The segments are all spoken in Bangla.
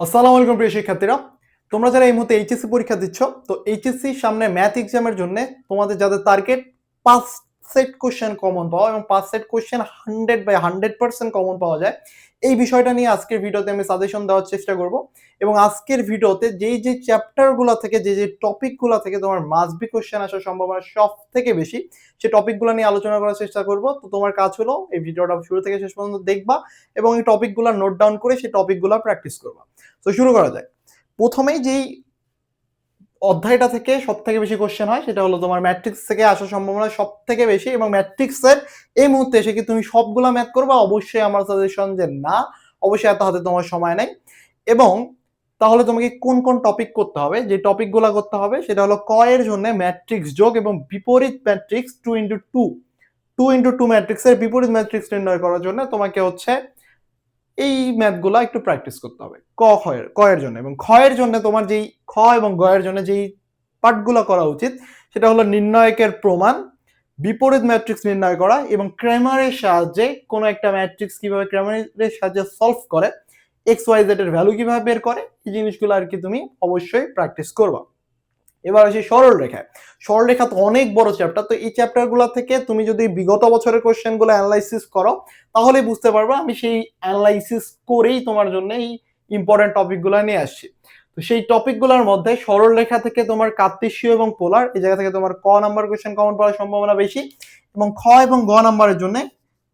আসসালামু আলাইকুম প্রিয় শিক্ষার্থীরা। তোমরা যারা এই মুহূর্তে এইচএসসি পরীক্ষা দিচ্ছ, তো এইচএসসি সামনে ম্যাথ এক্সামের জন্য তোমাদের যাদের টার্গেট পাঁচ সেট কোশ্চেন কমন পাওয়া এবং পাঁচ set question hundred by hundred percent common পাওয়া যায় এই বিষয়টা নিয়ে আজকের ভিডিওতে আমি সাজেশন দেওয়ার চেষ্টা করব। এবং আজকের ভিডিওতে যেই যে চ্যাপ্টারগুলো থেকে, যে যে টপিকগুলো থেকে তোমার মাসবি কোশ্চেন আসার সম্ভাবনা সব থেকে বেশি, সে টপিকগুলো নিয়ে আলোচনা করার চেষ্টা করব। তো তোমার কাজ হলো এই ভিডিওটা শুরু থেকে শেষ পর্যন্ত দেখবা এবং এই টপিকগুলো নোট ডাউন করে সেই টপিকগুলো প্র্যাকটিস করবা। তো শুরু করা যায় প্রথমেই যেই অধ্যায়টা থেকে সব থেকে বেশি কোশ্চেন হয়, সেটা হলো তোমার ম্যাট্রিক্স থেকে আসার সম্ভাবনা সব থেকে বেশি এবং ম্যাট্রিক্সের এই মুহূর্তে এসে কি তুমি সবগুলা ম্যাথ করবা? অবশ্যই আমার সাজেশন যে না, অবশ্যই এত হাতে তোমার সময় নাই। এবং তাহলে তোমাকে কোন কোন টপিক করতে হবে? যে টপিকগুলো করতে হবে, সেটা হলো ক এর জন্য ম্যাট্রিক্স যোগ এবং বিপরীত matrix two into two two into two ম্যাট্রিক্সের বিপরীত ম্যাট্রিক্স নির্ণয় করার জন্য তোমাকে হচ্ছে এই ম্যাথগুলো একটু প্র্যাকটিস করতে হবে। ক খয়ের ক এর জন্য এবং ক্ষয়ের জন্য তোমার যেই খ এবং গ এর জন্য যেই পার্টগুলো করা উচিত, সেটা হলো নির্ণায়কের প্রমাণ, বিপরীত ম্যাট্রিক্স নির্ণয় করা এবং ক্রেমারের সাহায্যে কোনো একটা ম্যাট্রিক্স কীভাবে ক্রেমারের সাহায্যে সলভ করে এক্স ওয়াই জেড এর ভ্যালু কীভাবে বের করে, এই জিনিসগুলো আর কি তুমি অবশ্যই প্র্যাকটিস করবা। এবার আসি সরল রেখায়। সরল রেখা তো অনেক বড় চ্যাপ্টার তো এই চ্যাপ্টারগুলো থেকে তুমি যদি বিগত বছরের কোশ্চেনগুলো অ্যানালাইসিস করো, তাহলে বুঝতে পারবা আমি সেই অ্যানালাইসিস করেই তোমার জন্য এই ইম্পর্টেন্ট টপিকগুলো নিয়ে আসছি। তো সেই টপিকগুলোর মধ্যে সরল রেখা থেকে তোমার কার্তেশীয় এবং পোলার, এই জায়গা থেকে তোমার ক নাম্বার কোশ্চেন কমন পড়ার সম্ভাবনা বেশি এবং খ এবং গ নাম্বারের জন্য,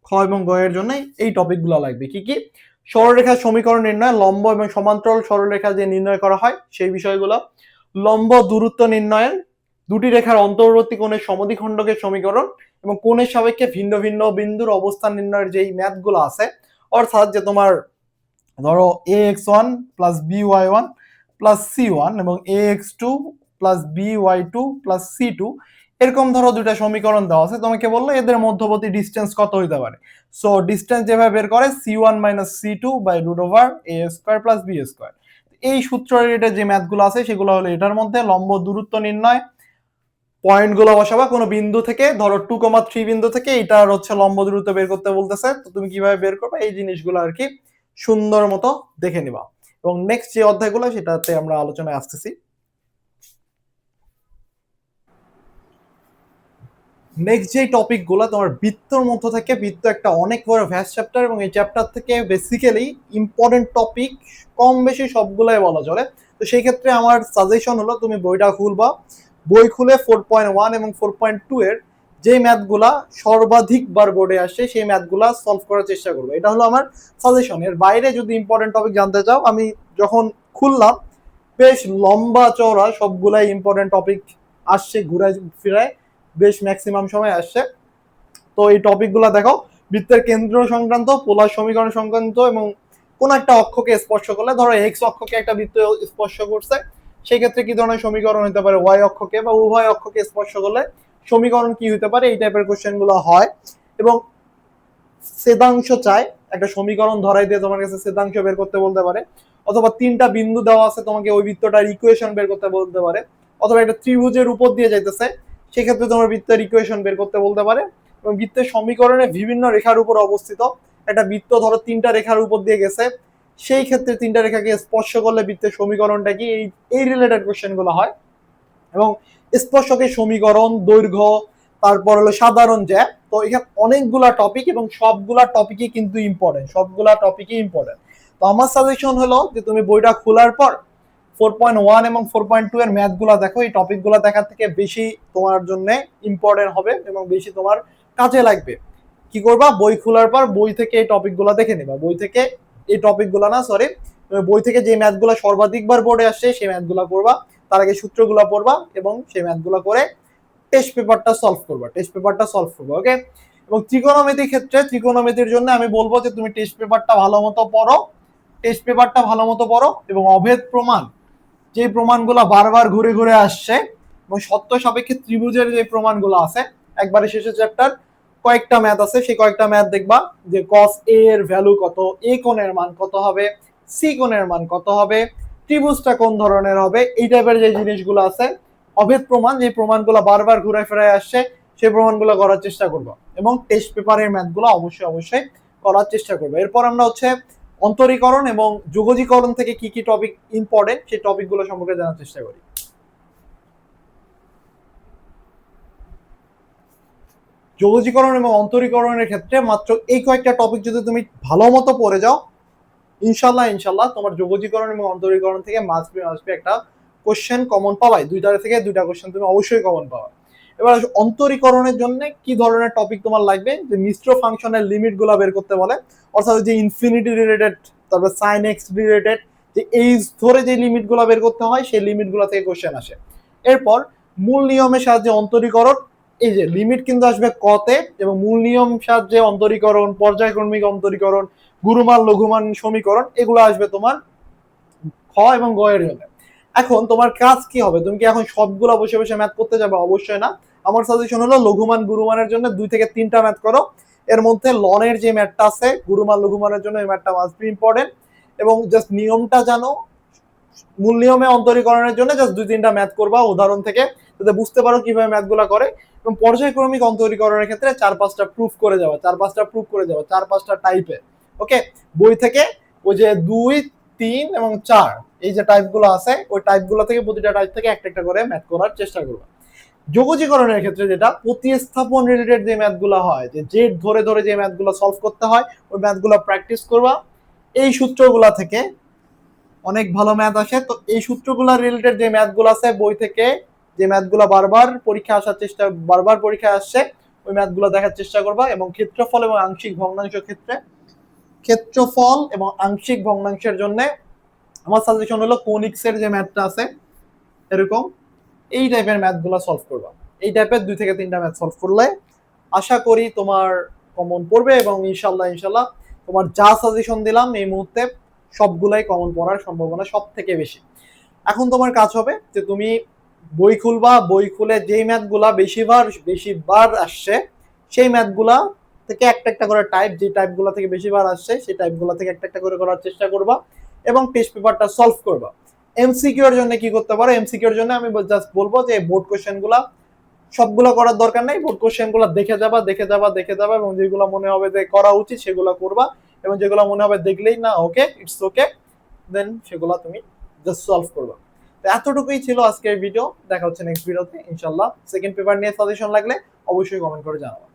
খ এবং গ এর জন্য এই টপিকগুলো লাগবে। কি কি? সরলরেখার সমীকরণ নির্ণয়, লম্ব এবং সমান্তরাল সরলরেখা যে নির্ণয় করা হয় সেই বিষয়গুলো, লম্ব দূরত্ব নির্ণয়ের দুটি রেখার অন্তর্বর্তী কোণের সমদ্বিখণ্ডকের সমীকরণ এবং কোণের সাপেক্ষে ভিন্ন ভিন্ন বিন্দুর অবস্থান নির্ণয়ের যেই ম্যাথগুলো আছে, অর্থাৎ যে তোমার ধরো A X one plus B Y one plus C one এবং A X two plus B Y two plus C two এরকম ধরো দুটা সমীকরণ দেওয়া আছে। তোমাকে বলল এদের মধ্যবর্তী ডিস্টেন্স কত হইতে পারে? সো ডিস্টেন্স যেভাবে বের করে C one minus C two by root over A square plus B square এই সূত্র রিলেটেড যে ম্যাথগুলো আছে, সেগুলো হলো এটার মধ্যে লম্ব দূরত্ব নির্ণয়। পয়েন্টগুলো বসাবা, কোনো বিন্দু থেকে, ধরো টু কমা থ্রি বিন্দু থেকে এটার হচ্ছে লম্ব দূরত্ব বের করতে বলতেছে। তো তুমি কীভাবে বের করবে? এই জিনিসগুলো আর কি সুন্দর মতো দেখে নিবা। এবং নেক্সট যে অধ্যায়গুলো, সেটাতে আমরা আলোচনায় আসতেছি। নেক্সট যে টপিকগুলো তোমার বৃত্তর মধ্য থেকে, বৃত্ত একটা অনেক বড় ভ্যাস চ্যাপ্টার এবং এই চ্যাপ্টার থেকে বেসিক্যালি ইম্পর্টেন্ট টপিক কম বেশি সবগুলাই বলা চলে। তো সেই ক্ষেত্রে আমার সাজেশন হলো, তুমি বইটা খুলবা। বই খুলে ফোর পয়েন্ট ওয়ান এবং ফোর পয়েন্ট টু এর যে ম্যাথগুলা সর্বাধিকবার বোর্ডে আসছে সেই ম্যাথগুলা সলভ করার চেষ্টা করব। এটা হলো আমার সাজেশন এর বাইরে যদি ইম্পর্টেন্ট টপিক জানতে চাও, আমি যখন খুললাম, বেশ লম্বা চওড়া, সবগুলাই ইম্পর্টেন্ট টপিক আসছে ঘুরায় ফিরায়, বেশ ম্যাক্সিমাম সময় আসছে। তো এই টপিকগুলো দেখো, বৃত্তের কেন্দ্র সংক্রান্ত, পোলার সমীকরণ সংক্রান্ত এবং কোন একটা অক্ষকে স্পর্শ করলে, ধরো এক্স অক্ষকে একটা বৃত্ত স্পর্শ করছে সেই ক্ষেত্রে কি ধরনের সমীকরণ হতে পারে? ওয়াই অক্ষকে বা উভয় অক্ষকে স্পর্শ করলে সমীকরণ কি হতে পারে? এই টাইপের কোশ্চেনগুলো হয়। এবং সেদাংশ চায়। একটা সমীকরণ ধরাই দিয়ে তোমার কাছে সেদাংশ বের করতে বলতে পারে। অথবা তিনটা বিন্দু দেওয়া আছে, তোমাকে ওই বৃত্তটার ইকুয়েশন বের করতে বলতে পারে। অথবা একটা ত্রিভুজের উপর দিয়ে যাইতেছে, সেক্ষেত্রে তোমার বৃত্তের ইকুয়েশন বের করতে বলতে পারে। এবং বৃত্তের সমীকরণে বিভিন্ন রেখার উপর অবস্থিত। একটা বৃত্ত ধরো তিনটা রেখার উপর দিয়ে গেছে। সেই ক্ষেত্রে তিনটা রেখাকে স্পর্শ করলে বৃত্তের সমীকরণটা কি? এই এই রিলেটেড কোশ্চেনগুলো হয়। এবং স্পর্শকের সমীকরণ, দৈর্ঘ্য, তারপর হলো সাধারণ জ্যাপ তো এখানে অনেকগুলা টপিক এবং সবগুলা টপিকই কিন্তু ইম্পর্টেন্ট সবগুলা টপিকই ইম্পর্টেন্ট তো আমার সাজেশন হলো যে তুমি বইটা খোলার পর ফোর পয়েন্ট ওয়ান এবং ফোর পয়েন্ট টু এর ম্যাথগুলো দেখো, এই টপিকগুলো দেখার থেকে বেশি তোমার জন্য ইম্পর্টেন্ট হবে এবং বেশি তোমার কাজে লাগবে। কি করবা? বই খোলার পর বই থেকে এই টপিকগুলো দেখে নিবা। বই থেকে এই টপিকগুলো না সরি বই থেকে যে ম্যাথগুলো সর্বাধিকবার বোর্ডে আসছে, সেই ম্যাথগুলো করবা তার আগে সূত্রগুলো পড়বা এবং সেই ম্যাথগুলো করে টেস্ট পেপারটা সলভ করবা টেস্ট পেপারটা সলভ করবা ওকে এবং ত্রিকোণমিতির ক্ষেত্রে ত্রিকোণমিতির জন্য আমি বলব যে তুমি টেস্ট পেপারটা ভালো মতো পড়ো টেস্ট পেপারটা ভালো মতো পড়ো এবং অভেদ প্রমাণ যে প্রমাণগুলো বারবার ঘুরে ঘুরে আসছে এবং সত্য সাপেক্ষে ত্রিভুজের যে প্রমাণগুলো আছে, একবারে শেষের চ্যাপ্টার কয়েকটা ম্যাথ আছে, সেই কয়েকটা ম্যাথ দেখবা যে কস এ এর ভ্যালু কত এ কোণের মান কত হবে সি কোণের মান কত হবে ত্রিভুজটা কোন ধরনের হবে? এই টাইপের যে জিনিসগুলো আছে, অভেদ প্রমাণ, যে প্রমাণগুলো বারবার ঘুরে ফেরায় আসছে সেই প্রমাণগুলো করার চেষ্টা করব। এবং টেস্ট পেপারের ম্যাথগুলো অবশ্যই অবশ্যই করার চেষ্টা করব। এরপর আমরা হচ্ছে অন্তরীকরণ এবং যোগজীকরণ থেকে কি কি টপিক ইম্পর্টেন্ট সেই টপিকগুলো সম্পর্কে জানার চেষ্টা করি। যোগজীকরণ এবং অন্তরীকরণের ক্ষেত্রে মাত্র এই কয়েকটা টপিক যদি তুমি ভালো মতো পড়ে যাও ইনশাল্লাহ ইনশাল্লাহ তোমার যোগজীকরণ এবং অন্তরীকরণ থেকে মাসবি মাসবি একটা কোশ্চেন কমন পাবাই দুইটা থেকে দুইটা কোশ্চেন তুমি অবশ্যই কমন পাবা এবার অন্তরীকরণের জন্য কি ধরনের টপিক তোমার লাগবে? যে মিশ্র ফাংশনের লিমিটগুলা বের করতে বলে। অর্থাৎ যে ইনফিনিটি রিলেটেড তারপর সাইন এক্স রিলেটেড যে এইজ ধরে যে লিমিটগুলা বের করতে হয়, সেই লিমিটগুলা থেকে কোশ্চেন আসে। এরপর মূল নিয়মের সাহায্যে অন্তরীকরণ এই যে লিমিট কিন্তু আসবে কতে এবং মূল নিয়ম সাহায্যে অন্তরীকরণ, পর্যায়ক্রমিক অন্তরীকরণ, গুরুমান, লঘুমান সমীকরণ, এগুলো আসবে তোমার খ এবং গ এর জন্য। এখন তোমার কাজ কি হবে? তুমি কি এখন সবগুলো বসে বসে ম্যাথ করতে যাবে? অবশ্যই না। আমার সাজেশন হলো লঘুমান, গুরুমানের জন্য দুই থেকে তিনটা ম্যাথ করো। এর মধ্যে লনের যে ম্যাথটা আছে, গুরুমান, লঘুমানের জন্য এই ম্যাথটা মাস্ট বি ইম্পর্টেন্ট এবং জাস্ট নিয়মটা জানো। মূল নিয়মে অন্তরীকরণের জন্য জাস্ট দুই তিনটা ম্যাথ করবা উদাহরণ থেকে। যাতে বুঝতে পারো কীভাবে ম্যাথগুলো করে। এবং পর্যায়ক্রমিক অন্তরীকরণের ক্ষেত্রে চার পাঁচটা প্রুফ করে যাওয়া চার পাঁচটা প্রুফ করে যাওয়া চার পাঁচটা টাইপে ওকে বই থেকে ওই যে দুই, তিন এবং চার, এই যে টাইপগুলো আছে, ওই টাইপগুলো থেকে প্রতিটা টাইপ থেকে একটা একটা করে ম্যাথ করার চেষ্টা করবা। যোগজীকরণের ক্ষেত্রে যেটা, প্রতিস্থাপন রিলেটেড যে ম্যাথগুলো হয়, যে জেড ধরে ধরে যে ম্যাথগুলো সলভ করতে হয়, ওই ম্যাথগুলো প্র্যাকটিস করবা। এই সূত্রগুলা থেকে অনেক ভালো ম্যাথ আসে, তো এই সূত্রগুলা রিলেটেড যে ম্যাথগুলো আছে বই থেকে যে ম্যাথগুলো বারবার পরীক্ষা আসার চেষ্টা, বারবার পরীক্ষায় আসছে, ওই ম্যাথগুলো দেখার চেষ্টা করবা এবং ক্ষেত্রফল এবং আংশিক ভগ্নাংশ ক্ষেত্রে, ক্ষেত্রফল এবং আংশিক ভগ্নাংশের জন্য আমার সাজেশন হলো কোনিক্স এর যে ম্যাথটা আছে, এরকম, এই টাইপের ম্যাথগুলো সলভ করবা। এই টাইপের দুই থেকে তিনটা ম্যাথ সলভ করলে আশা করি তোমার কমন পড়বে এবং ইনশাল্লাহ ইনশাল্লাহ তোমার যা সাজেশন দিলাম এই মুহূর্তে সবগুলাই কমন পড়ার সম্ভাবনা সব থেকে বেশি। এখন তোমার কাজ হবে যে তুমি বই খুলবা, বই খুলে যেই ম্যাথগুলা বেশিবার বেশিবার আসছে, সেই ম্যাথগুলা থেকে একটা একটা করে টাইপ যে টাইপগুলো থেকে বেশিবার আসছে, সেই টাইপগুলো থেকে একটা একটা করে করার চেষ্টা করবা এবং টেস্ট পেপারটা সলভ করবা। এমসিকিউ এর জন্য কি করতে পারো? এমসিকিউ এর জন্য আমি জাস্ট বলব যে বোর্ড কোশ্চেনগুলা সবগুলো করার দরকার নেই। বোর্ড কোশ্চেনগুলো দেখে যাবা দেখে যাবা দেখে যাবা এবং যেগুলো মনে হবে যে করা উচিত সেগুলো করবা এবং যেগুলো মনে হবে দেখলেই না ওকে ইটস ওকে দেন সেগুলো তুমি জাস্ট সলভ করবা। এতটুকুই ছিল আজকের ভিডিও দেখা হচ্ছে নেক্সট ভিডিওতে ইনশাল্লাহ সেকেন্ড পেপার নিয়ে সাজেশন লাগলে অবশ্যই কমেন্ট করে জানাব।